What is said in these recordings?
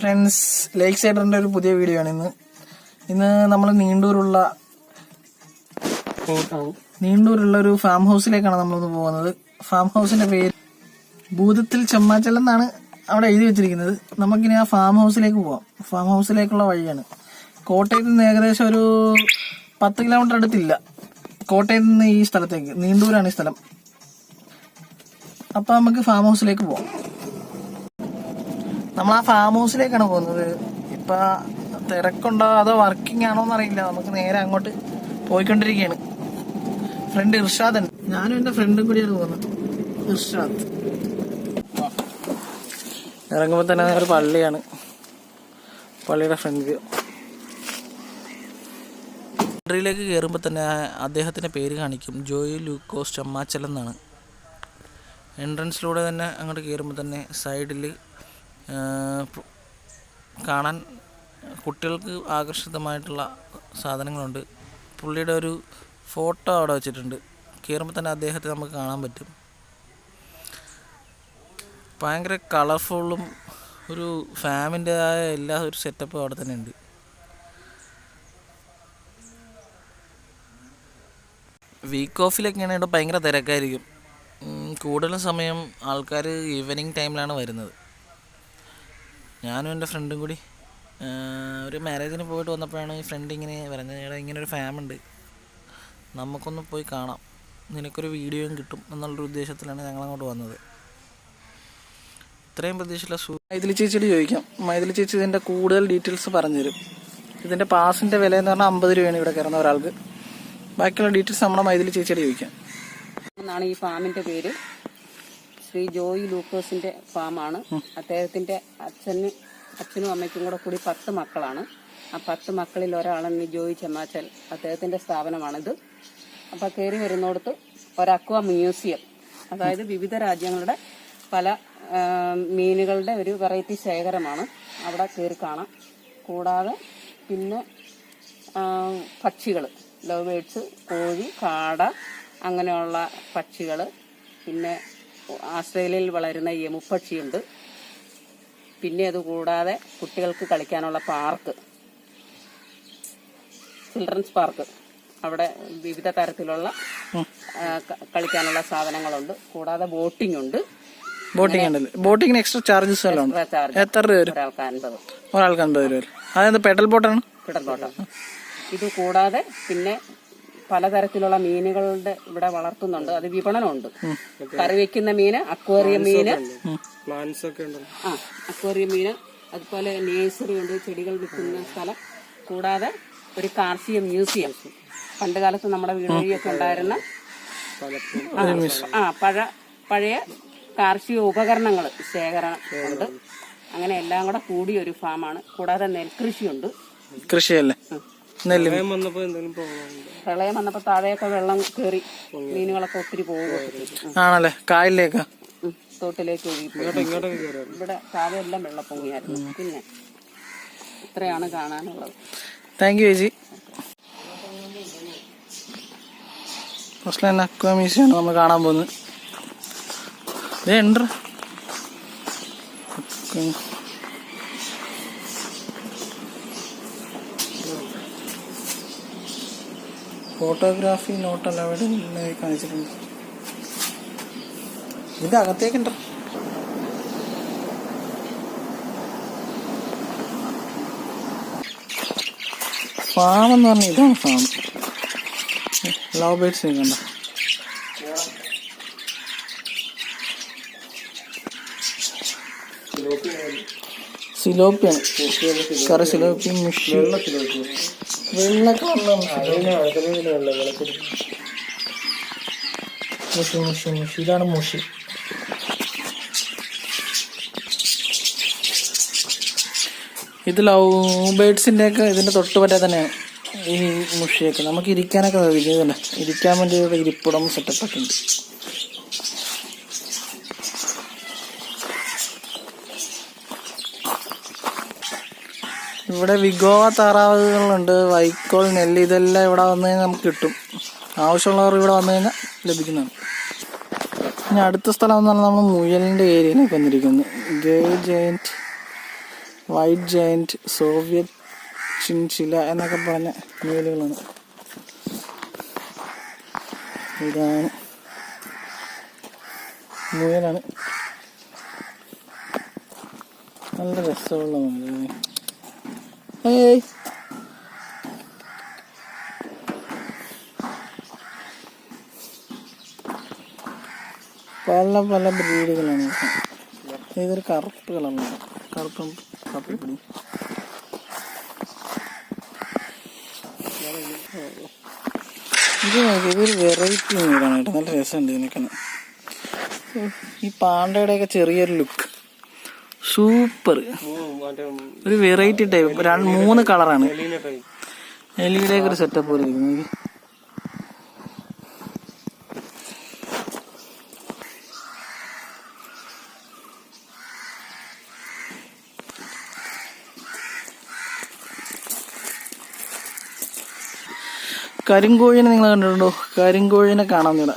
Friends ലേക്ക് സൈഡറിന്റെ ഒരു പുതിയ video ആണ് ഇന്ന്. ഇന്ന് നമ്മൾ നീണ്ടൂരുള്ള നീണ്ടൂരുള്ള ഒരു ഫാം ഹൗസിലേക്കാണ് നമ്മളൊന്ന് പോകുന്നത്. ഫാം ഹൗസിന്റെ പേര് ഭൂതത്തിൽ ചെമ്മാച്ചൽ എന്നാണ് അവിടെ എഴുതി വെച്ചിരിക്കുന്നത്. നമുക്കിനി ആ ഫാം ഹൗസിലേക്ക് പോവാം. ഫാം ഹൗസിലേക്കുള്ള വഴിയാണ്. കോട്ടയത്ത് നിന്ന് ഏകദേശം ഒരു പത്ത് കിലോമീറ്റർ അടുത്തില്ല. കോട്ടയത്ത് നിന്ന് ഈ സ്ഥലത്തേക്ക് നീണ്ടൂരാണ് ഈ സ്ഥലം. അപ്പൊ നമുക്ക് ഫാം ഹൗസിലേക്ക് പോവാം. നമ്മൾ ആ ഫാം ഹൗസിലേക്കാണ് പോകുന്നത്. ഇപ്പൊ തിരക്കുണ്ടോ അതോ വർക്കിംഗ് ആണോ എന്നറിയില്ല. നമുക്ക് നേരെ അങ്ങോട്ട് പോയിക്കൊണ്ടിരിക്കുകയാണ് ഫ്രണ്ട് ഇർഷാദൻ ഞാനും എന്റെ ഫ്രണ്ടും കൂടിയാണ് പോകുന്നത്. ഇർഷാദ്. ഇറങ്ങുമ്പോൾ തന്നെ ഒരു പള്ളിയാണ്. പള്ളിയുടെ ഫ്രണ്ട് വ്യൂ എൻട്രിയിലേക്ക് കയറുമ്പോൾ തന്നെ അദ്ദേഹത്തിന്റെ പേര് കാണിക്കും. ജോയി ലൂക്കോസ് ചമ്മാച്ചൽ എന്നാണ്. എൻട്രൻസിലൂടെ തന്നെ അങ്ങോട്ട് കയറുമ്പോൾ തന്നെ സൈഡിൽ കാണാൻ കുട്ടികൾക്ക് ആകർഷിതമായിട്ടുള്ള സാധനങ്ങളുണ്ട്. പുള്ളിയുടെ ഒരു ഫോട്ടോ അവിടെ വെച്ചിട്ടുണ്ട്. കയറുമ്പോൾ തന്നെ അദ്ദേഹത്തെ നമുക്ക് കാണാൻ പറ്റും. ഭയങ്കര കളർഫുള്ളും ഒരു ഫാമിന്റെതായ എല്ലാ ഒരു സെറ്റപ്പും അവിടെ തന്നെ ഉണ്ട്. വീക്ക് ഓഫിലൊക്കെയാണ് ഇവിടെ ഭയങ്കര തിരക്കായിരിക്കും. കൂടുതൽ സമയം ആൾക്കാർ ഈവനിങ് ടൈമിലാണ് വരുന്നത്. ഞാനും എന്റെ ഫ്രണ്ടും കൂടി ഒരു മാരേജിന് പോയിട്ട് വന്നപ്പോഴാണ് ഈ ഫ്രണ്ട് ഇങ്ങനെ പറഞ്ഞത് "എടാ, ഇങ്ങനെ ഒരു ഫാം ഉണ്ട്. നമുക്കൊന്ന് പോയി കാണാം. നിനക്കൊരു വീഡിയോയും കിട്ടും എന്നുള്ളൊരു ഉദ്ദേശത്തിലാണ് ഞങ്ങൾ അങ്ങോട്ട് വന്നത്. ഇത്രയും പ്രതീക്ഷയുള്ള സൂ മൈഥിലി ചേച്ചിയോട് ചോദിക്കാം. മൈഥിലി ചേച്ചി ഇതിന്റെ കൂടുതൽ ഡീറ്റെയിൽസ് പറഞ്ഞുതരും ഇതിന്റെ പാസിന്റെ വില എന്ന് പറഞ്ഞാൽ അമ്പത് രൂപയാണ് ഇവിടെ കയറുന്ന ഒരാൾക്ക്. ബാക്കിയുള്ള ഡീറ്റെയിൽസ് നമ്മുടെ മൈഥിലി ചേച്ചിയോട് ചോദിക്കാം. എന്നാണ് ഈ ഫാമിന്റെ പേര്. ശ്രീ ജോയി ലൂക്കോസിന്റെ ഫാമാണ്. അദ്ദേഹത്തിന്റെ അച്ഛന് അച്ഛനും അമ്മയ്ക്കും കൂടെ കൂടി പത്ത് മക്കളാണ്. ആ പത്ത് മക്കളിൽ ഒരാളെന്ന് ജോയി ചെമ്മാച്ചൽ. അദ്ദേഹത്തിന്റെ സ്ഥാപനമാണിത്. അപ്പൊ കയറി വരുന്നോടത്ത് ഒരക്വ മ്യൂസിയം. അതായത് വിവിധ രാജ്യങ്ങളുടെ പല മീനുകളുടെ ഒരു വെറൈറ്റി ശേഖരമാണ് അവിടെ കയറി കാണാം. കൂടാതെ പിന്നെ പക്ഷികൾ. ലവ് ബേഡ്സ് കോഴി കാട അങ്ങനെയുള്ള പക്ഷികൾ. പിന്നെ ആസ്ട്രേലിയയിൽ വളരുന്ന യമുപ്പക്ഷിയുണ്ട് പിന്നെ അതുകൂടാതെ കുട്ടികൾക്ക് കളിക്കാനുള്ള പാർക്ക്. Children's park. അവിടെ വിവിധ തരത്തിലുള്ള കളിക്കാനുള്ള സാധനങ്ങളുണ്ട്. കൂടാതെ ബോട്ടിംഗ് ഉണ്ട്. ബോട്ടിംഗ് ഉണ്ടല്ലേ? ബോട്ടിങ്ങിന് എക്സ്ട്രാ ചാർജസ് എത്ര രൂപ വരും? ഒരാൾക്ക് അൻപത് ഒരാൾക്ക് അൻപത് രൂപ വരും. അതായത് പെഡൽ ബോട്ടാണ്? കിടന്നോട്ടം ഇത് കൂടാതെ പിന്നെ പലതരത്തിലുള്ള മീനുകളുടെ ഇവിടെ വളർത്തുന്നുണ്ട്. അത് വിപണനമുണ്ട്. കറി വെക്കുന്ന മീന് അക്വേറിയം മീന്. ആ അക്വേറിയം മീന് അതുപോലെ നേഴ്സറി ഉണ്ട് ചെടികൾ വിൽക്കുന്ന സ്ഥലം. കൂടാതെ ഒരു കാർഷിക മ്യൂസിയം. പണ്ട് കാലത്ത് നമ്മുടെ വീടുകളിലൊക്കെ ഉണ്ടായിരുന്ന ആ, ആ പഴ പഴയ കാർഷിക ഉപകരണങ്ങൾ ശേഖരണം ഉണ്ട്. അങ്ങനെ എല്ലാം കൂടെ കൂടിയ ഒരു ഫാമാണ്. കൂടാതെ നെൽകൃഷിയുണ്ട്. കൃഷിയല്ലേ? നെല്ല്. പ്രളയം വന്നപ്പോ താഴെയൊക്കെ വെള്ളം കയറി മീനുകളൊക്കെ ഒത്തിരി പോകും. ആണല്ലേ? കായലിലേക്ക്. തോട്ടിലേക്ക് ഇവിടെ താഴെ എല്ലാം വെള്ളം പൊങ്ങിയായിരുന്നു പിന്നെ ഇത്രയാണ് കാണാനുള്ളത്. താങ്ക് യു ചേച്ചി. ഫസ്റ്റ് തന്നെ അക്വ മ്യൂസിയമാണ് നമ്മൾ കാണാൻ പോകുന്നത്. ഇതേ ഉണ്ട് ഫോട്ടോഗ്രാഫി നോട്ട് അലവഡ് കാണിച്ചിട്ടുണ്ട്. ഇതിന്റെ അകത്തേക്കുണ്ടോ. ഫാം എന്ന് പറഞ്ഞാൽ ഇതാണ് ഫാം. ലവ് ബേഡ്സ് കണ്ട? സിലോപ്പിയാണ്. കറി സിലോപ്പി മുഷി മുഷി മുഷി മുഷി. ഇതാണ് മുഷി. ഇത് ലവ് ബേഡ്സിന്റെ ഒക്കെ ഇതിന്റെ തൊട്ട് പറ്റാ തന്നെയാണ് ഈ മുഷിയൊക്കെ. നമുക്ക് ഇരിക്കാനൊക്കെ ഇരിക്കാൻ വേണ്ടി ഇവിടെ ഇരിപ്പിടം സെറ്റപ്പ് ഒക്കെ ഉണ്ട്. ഇവിടെ വിഗോവ താറാവുകളുണ്ട്. വൈക്കോൾ നെല്ല് ഇതെല്ലാം ഇവിടെ വന്നു കഴിഞ്ഞാൽ നമുക്ക് കിട്ടും. ആവശ്യമുള്ളവർ ഇവിടെ വന്നു കഴിഞ്ഞാൽ ലഭിക്കുന്നതാണ്. ഇനി അടുത്ത സ്ഥലം എന്ന് പറഞ്ഞാൽ നമ്മൾ മുയലിന്റെ ഏരിയയിലേക്ക് വന്നിരിക്കുന്നു. ഗേ giant white giant Soviet chinchilla എന്നൊക്കെ പറഞ്ഞ മുയലുകളാണ്. ഇതാണ് മുയലാണ്. നല്ല രസമുള്ള മുയലാണ് ഏയ്. പല പല ബ്രീഡുകളാണ് ഇത്. ഇതൊരു കറുപ്പ് കളറാണ് കറുപ്പും കപ്പിപ്പിടി ഇത് നോക്കി ഇതൊരു വെറൈറ്റി മീനാണ് കേട്ടോ. നല്ല രസമുണ്ട് ഇതിനൊക്കെ. ഈ പാണ്ടയുടെയൊക്കെ ചെറിയൊരു ലുക്ക് സൂപ്പർ ഒരു വെറൈറ്റി ടൈപ്പ് രണ്ട് മൂന്ന് കളറാണ് എലിയിലേക്ക് ഒരു സെറ്റപ്പ് പോലെ കരിങ്കോഴിനെ നിങ്ങൾ കണ്ടിട്ടുണ്ടോ? കരിങ്കോഴിനെ കാണാൻ ഇവിടെ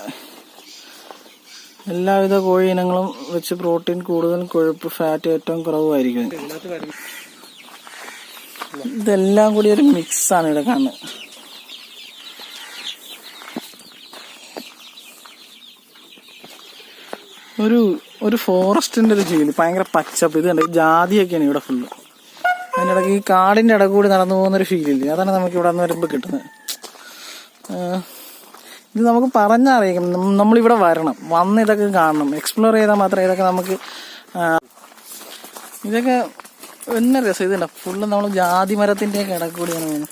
എല്ലാവിധ കോഴി ഇനങ്ങളും വെച്ച് പ്രോട്ടീൻ കൂടുതൽ കൊഴുപ്പ് ഫാറ്റ് ഏറ്റവും കുറവായിരിക്കും ഇതെല്ലാം കൂടി ഒരു മിക്സ് ആണ് ഇവിടെ കാണുന്നത്. ഒരു ഒരു ഫോറസ്റ്റിന്റെ ഒരു ജീവിതം. ഭയങ്കര പച്ചപ്പ്. ഇത് കണ്ട്? ജാതിയൊക്കെയാണ് ഇവിടെ ഫുള്ള് അതിന്റെ ഇടയ്ക്ക് ഈ കാടിന്റെ ഇടകൂടി കൂടി നടന്നു പോകുന്ന ഒരു ഫീലില്ലേ അതാണ് നമുക്ക് ഇവിടെ നിന്ന് വരുമ്പോൾ കിട്ടുന്നത്. ഇത് നമുക്ക് പറഞ്ഞറിയിക്കണം. നമ്മളിവിടെ വരണം. വന്ന് ഇതൊക്കെ കാണണം. എക്സ്പ്ലോർ ചെയ്താൽ മാത്രമേ ഇതൊക്കെ നമുക്ക് ഇതൊക്കെ എന്നെ രസം. ഇതുണ്ട? ഫുള്ള് നമ്മൾ ജാതി മരത്തിന്റെയൊക്കെ കിടക്കൂടിയാണ് കൂടിയാണ്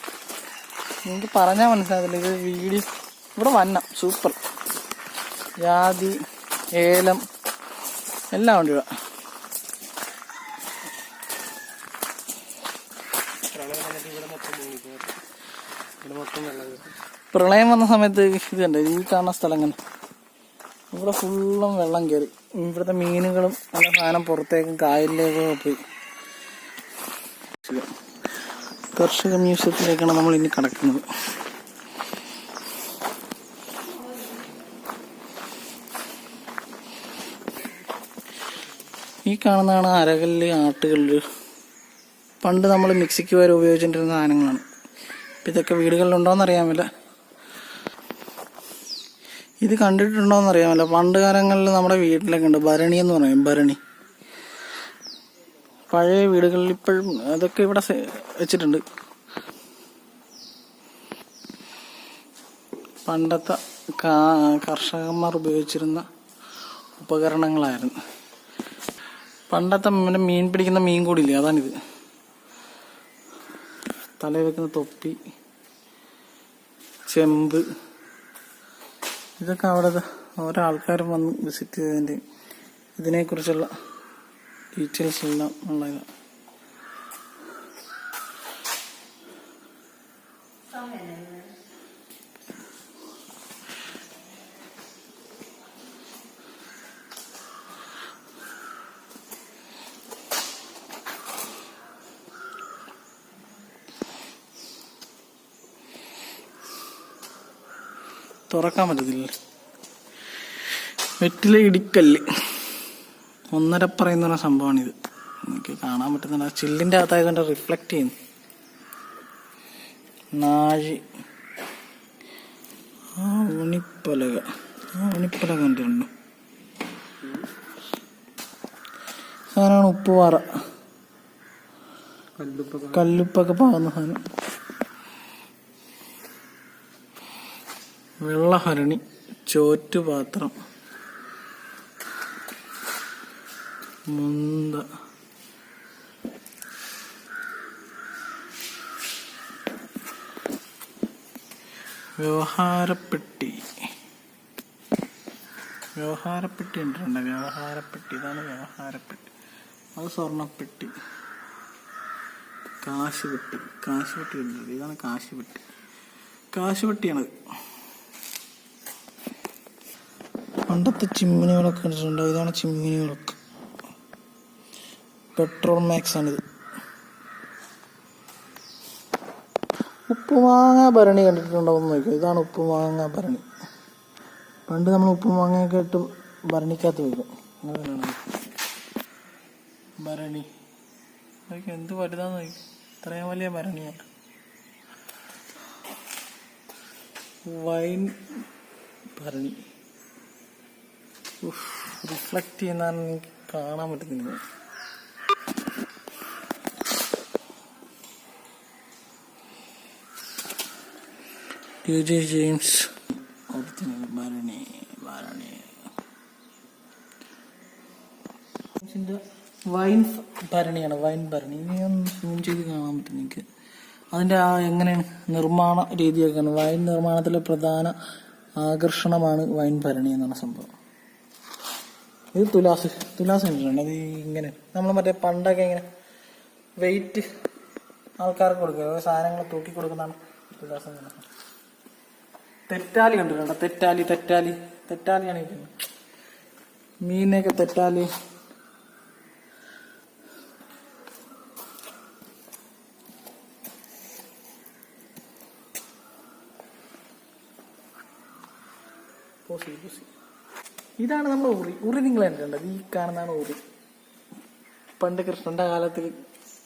എനിക്ക് പറഞ്ഞാൽ മനസ്സിലാകത്തില്ല. ഇത് വീഡിയോ ഇവിടെ വന്നം. സൂപ്പർ ജാതി ഏലം എല്ലാം ഉണ്ട് ഇവിടെ. പ്രളയം വന്ന സമയത്ത് ഇത് ഈ കാണുന്ന സ്ഥലങ്ങൾ. ഇവിടെ ഫുള്ളും വെള്ളം കയറി ഇവിടുത്തെ മീനുകളും നല്ല സാധനം പുറത്തേക്കും കായലിലേക്കും പോയി. കർഷക മ്യൂസിയത്തിലേക്കാണ് നമ്മൾ ഇനി കടക്കുന്നത്. ഈ കാണുന്നതാണ് അരകല്ല് ആട്ടുകല്ല്. പണ്ട് നമ്മൾ മിക്സിക്ക് വരെ ഉപയോഗിച്ചിട്ടിരുന്ന സാധനങ്ങളാണ്. ഇതൊക്കെ വീടുകളിലുണ്ടോയെന്ന് ഇത് കണ്ടിട്ടുണ്ടോയെന്ന് അറിയാമല്ല പണ്ട് കാലങ്ങളിൽ നമ്മുടെ വീട്ടിലൊക്കെ ഉണ്ട്. ഭരണി എന്ന് പറയും ഭരണി. പഴയ വീടുകളിൽ ഇപ്പോഴും അതൊക്കെ ഇവിടെ വെച്ചിട്ടുണ്ട്. പണ്ടത്തെ കർഷകന്മാർ ഉപയോഗിച്ചിരുന്ന ഉപകരണങ്ങളായിരുന്നു. പണ്ടത്തെ മീൻ പിടിക്കുന്ന മീൻ കൂടില്ലേ അതാണിത്. തലയിൽ വെക്കുന്ന തൊപ്പി ചെമ്പ് ഇതൊക്കെ അവിടെ ഓരോ ആൾക്കാരും വന്ന് വിസിറ്റ് ചെയ്തതിന്റെ ഇതിനെക്കുറിച്ചുള്ള ഡീറ്റെയിൽസ് എല്ലാം ഉള്ള ഇതാണ് തുറക്കാൻ പറ്റത്തില്ല. വെറ്റില ഇടിക്കല്ല്. ഒന്നര പറയുന്ന പറഞ്ഞ സംഭവമാണിത്. എനിക്ക് കാണാൻ പറ്റുന്നില്ല ചില്ലിന്റെ ചില്ലിന്റെ അകത്തായതുകൊണ്ട് റിഫ്ലക്റ്റ് ചെയ്യുന്നു. നാഴി. ആ ഉണിപ്പലക ആ ഉണിപ്പലക കണ്ടിട്ടുണ്ടോ സാധനമാണ് ഉപ്പുപാറ. കല്ലുപ്പൊക്കെ പാകുന്ന സാധനം. വെള്ളഹരണി ചോറ്റുപാത്രം. മുന്ത. വ്യവഹാരപ്പെട്ടി. വ്യവഹാരപ്പെട്ടി ഉണ്ടോ വ്യവഹാരപ്പെട്ടി. ഇതാണ് വ്യവഹാരപ്പെട്ടി. അത് സ്വർണപ്പെട്ടി കാശുപെട്ടി. കാശുപെട്ടി ഉണ്ട് ഇതാണ് കാശുപെട്ടി. കാശുപെട്ടിയാണത്. പണ്ടത്തെ ചിമ്മിനികളൊക്കെ കണ്ടിട്ടുണ്ടോ? ഇതാണ് ചിമ്മിനികളൊക്കെ. പെട്രോൾ മാക്സ് ആണിത്. ഉപ്പുമാങ്ങ ഭരണി കണ്ടിട്ടുണ്ടോ എന്ന് നോക്കിയോ ഇതാണ് ഉപ്പുമാങ്ങ ഭരണി. പണ്ട് നമ്മൾ ഉപ്പുമാങ്ങയൊക്കെ ഇട്ട് ഭരണിക്കകത്ത് വയ്ക്കും അങ്ങനെയാണ് ഭരണി. നോക്കി എന്ത് വലുതാന്ന് നോക്കി ഇത്രയും വലിയ ഭരണിയാണ് വൈൻ ഭരണി. റിഫ്ലക്റ്റ് ചെയ്യുന്നതാണ് എനിക്ക് കാണാൻ പറ്റുന്നില്ല ടി ജെ ജെയിംസ് ഒറിജിനൽ ഭരണി ഭരണി. വൈൻ ഭരണിയാണ് വൈൻ ഭരണി. ഇനി സൂം ചെയ്ത് കാണാൻ പറ്റും എനിക്ക്. അതിന്റെ ആ എങ്ങനെയാണ് നിർമ്മാണ രീതിയൊക്കെയാണ് വൈൻ നിർമ്മാണത്തിലെ പ്രധാന ആകർഷണമാണ് വൈൻ ഭരണി എന്നാണ് സംഭവം. ഇത് തുലാസ് തുലാസ് കണ്ടിട്ടുണ്ട്? അത് ഇങ്ങനെ നമ്മൾ മറ്റേ പണ്ടൊക്കെ ഇങ്ങനെ വെയിറ്റ് ആൾക്കാർക്ക് കൊടുക്കുക. സാധനങ്ങൾ തൂക്കി കൊടുക്കുന്നതാണ് തുലാസ് തെറ്റാലി കണ്ടിട്ടുണ്ട്? തെറ്റാലി തെറ്റാലി തെറ്റാലിയാണ് ഇരിക്കുന്നത് മീനൊക്കെ തെറ്റാലി. പോസി പോസി. ഇതാണ് നമ്മുടെ ഉറി ഉറി നിങ്ങൾ കണ്ടിട്ടുണ്ടത് ഈ കാണുന്നതാണ് ഉറി പണ്ട് കൃഷ്ണന്റെ കാലത്തിൽ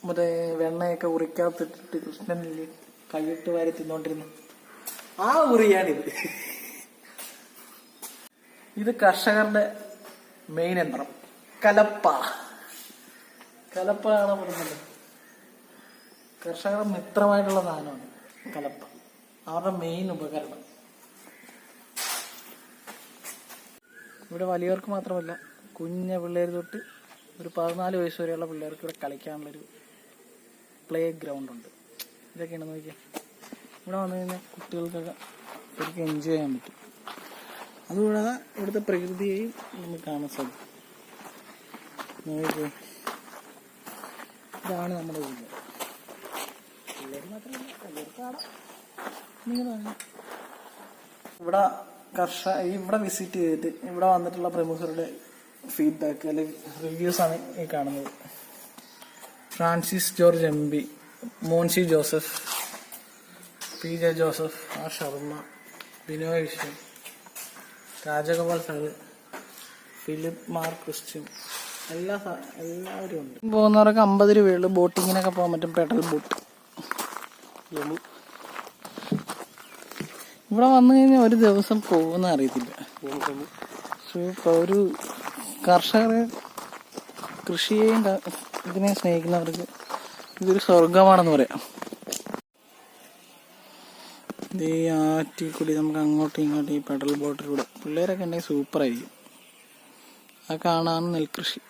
മറ്റേ വെണ്ണയൊക്കെ ഉറിക്കാത്തിട്ടിട്ട് കൃഷ്ണനിൽ കൈയിട്ട് വാരി തിന്നോണ്ടിരുന്നു. ആ ഉറിയാണിത് ഇത് കർഷകരുടെ മെയിൻ യന്ത്രം. കലപ്പ. കലപ്പ ആണ് പറയുന്നത് കർഷകരുടെ മിത്രമായിട്ടുള്ള സാധനമാണ് കലപ്പ. അവരുടെ മെയിൻ ഉപകരണം. ഇവിടെ വലിയവർക്ക് മാത്രമല്ല കുഞ്ഞ പിള്ളേർ തൊട്ട് ഒരു പതിനാല് വയസ്സ് വരെയുള്ള പിള്ളേർക്ക് ഇവിടെ കളിക്കാനുള്ളൊരു പ്ലേ ഗ്രൗണ്ട് ഉണ്ട്. ഇതൊക്കെയാണ് നോക്കിയാൽ ഇവിടെ വന്നു കഴിഞ്ഞാൽ കുട്ടികൾക്കൊക്കെ ശരിക്കും എൻജോയ് ചെയ്യാൻ പറ്റും. അതുകൂടാതെ ഇവിടുത്തെ പ്രകൃതിയെയും നമുക്ക് കാണാൻ സാധിക്കും. നോക്കിയേ ഇതാണ് നമ്മുടെ വീട്. പിള്ളേർ മാത്രമല്ല പിള്ളേർക്ക് ഇവിടെ കർഷക ഇവിടെ വിസിറ്റ് ചെയ്തിട്ട് ഇവിടെ വന്നിട്ടുള്ള പ്രമുഖരുടെ ഫീഡ്ബാക്ക് അല്ലെങ്കിൽ റിവ്യൂസ് ആണ് ഈ കാണുന്നത്. Francis George M P Monsy Joseph P J Joseph R Sharma Binoy Viswan Rajagopal sir Philip Mar Christian എല്ലാ എല്ലാവരും ഉണ്ട്. പോകുന്നവരൊക്കെ അമ്പത് രൂപയുള്ളൂ ബോട്ടിങ്ങിനൊക്കെ പോകാൻ പറ്റും. Pedal boat. ഇവിടെ വന്നു കഴിഞ്ഞാൽ ഒരു ദിവസം പോകുന്ന അറിയത്തില്ല. സൂപ്പർ. ഒരു കർഷകരെ കൃഷിയെയും ഇതിനെ സ്നേഹിക്കുന്നവർക്ക് ഇതൊരു സ്വർഗമാണെന്ന് പറയാം. ഇത് ഈ കൂടി നമുക്ക് അങ്ങോട്ടും ഇങ്ങോട്ടും ഈ പെഡൽ ബോട്ടിലൂടെ പിള്ളേരൊക്കെ ഉണ്ടെങ്കിൽ സൂപ്പറായിരിക്കും. ആ കാണാൻ നെൽകൃഷി.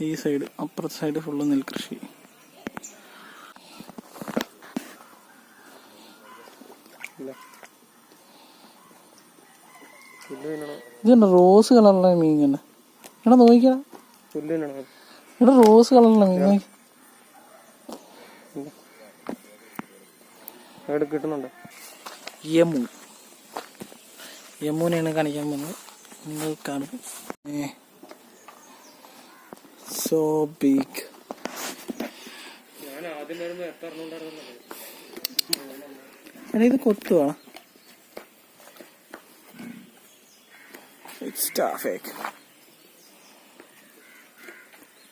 ഈ സൈഡ് അപ്പുറത്തെ സൈഡ് ഫുള്ള് നെൽകൃഷി. ഇതുണ്ട് റോസ് കളറുള്ള മീൻ കണ്ട ഇവിടെ നോക്കിയാ റോസ് കളറുള്ള മീൻ നോക്കി. എവിടെ കിട്ടുന്നുണ്ടോ? യമു യമുനെയാണ് കാണിക്കാൻ പോകുന്നത് നിങ്ങൾ കാണും. സോ ബിഗ് എടാ ഇത് കൊത്തുവാണ് ഫേക്ക്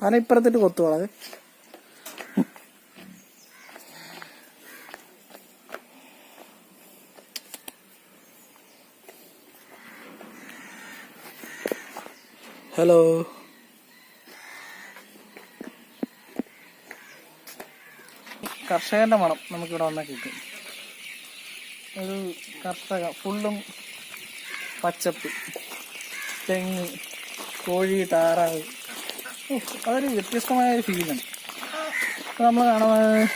പല ഇപ്പുറത്തിട്ട് കൊത്തുവാളത് ഹലോ കർഷകന്റെ മണം നമുക്കിവിടെ വന്നാൽ കിട്ടും. ഒരു കർഷക ഫുള്ളും പച്ചപ്പ്. തെങ്ങ് കോഴി താറാവ്. അതൊരു വ്യത്യസ്തമായ ഒരു ഫീലാണ് നമ്മൾ കാണുന്നത്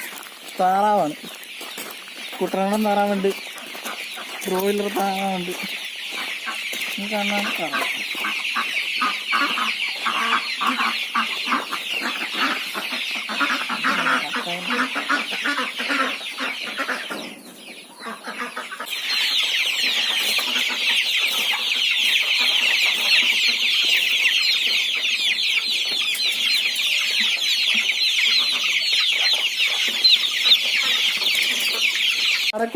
താറാവാണ്. കുട്ടനാടൻ താറാവുണ്ട്. ബ്രോയിലർ താറാവുണ്ട്. കാണാൻ താറാവ്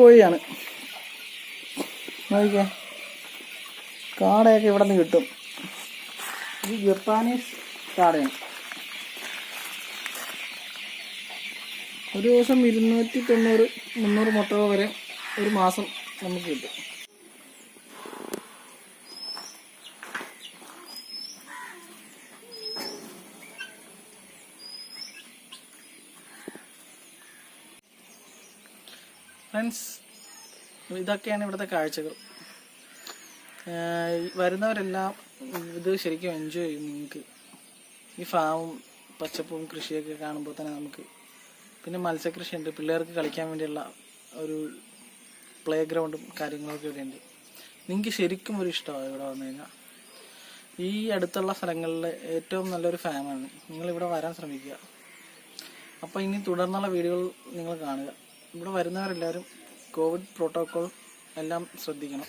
കോഴിയാണ്. നോക്കിയേ കാടയൊക്കെ ഇവിടെ നിന്ന് കിട്ടും. ഇത് ജപ്പാനീസ് കാടയാണ്. ഒരു ദിവസം ഇരുന്നൂറ്റി തൊണ്ണൂറ് മുന്നൂറ് മുട്ടകൾ വരെ ഒരു മാസം നമുക്ക് കിട്ടും. ഫ്രണ്ട്സ് ഇതൊക്കെയാണ് ഇവിടുത്തെ കാഴ്ചകൾ. വരുന്നവരെല്ലാം ഇത് ശരിക്കും എൻജോയ് ചെയ്യും നിങ്ങൾക്ക്. ഈ ഫാമും പച്ചപ്പും കൃഷിയൊക്കെ കാണുമ്പോൾ തന്നെ നമുക്ക്. പിന്നെ മത്സ്യകൃഷി ഉണ്ട്. പിള്ളേർക്ക് കളിക്കാൻ വേണ്ടിയുള്ള ഒരു പ്ലേ ഗ്രൗണ്ടും കാര്യങ്ങളൊക്കെ ഇവിടെ ഉണ്ട്. നിങ്ങൾക്ക് ശരിക്കും ഒരു ഇഷ്ടമാണ് ഇവിടെ വന്നു കഴിഞ്ഞാൽ ഈ അടുത്തുള്ള സ്ഥലങ്ങളിൽ ഏറ്റവും നല്ലൊരു ഫാമാണ്. നിങ്ങൾ ഇവിടെ വരാൻ ശ്രമിക്കുക. അപ്പോൾ ഇനി തുടർന്നുള്ള വീഡിയോകൾ നിങ്ങൾ കാണുക. ഇവിടെ വരുന്നവരെല്ലാവരും കോവിഡ് പ്രോട്ടോക്കോൾ എല്ലാം ശ്രദ്ധിക്കണം.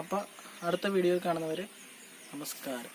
അപ്പോൾ അടുത്ത വീഡിയോയിൽ കാണുന്നവരെ നമസ്കാരം.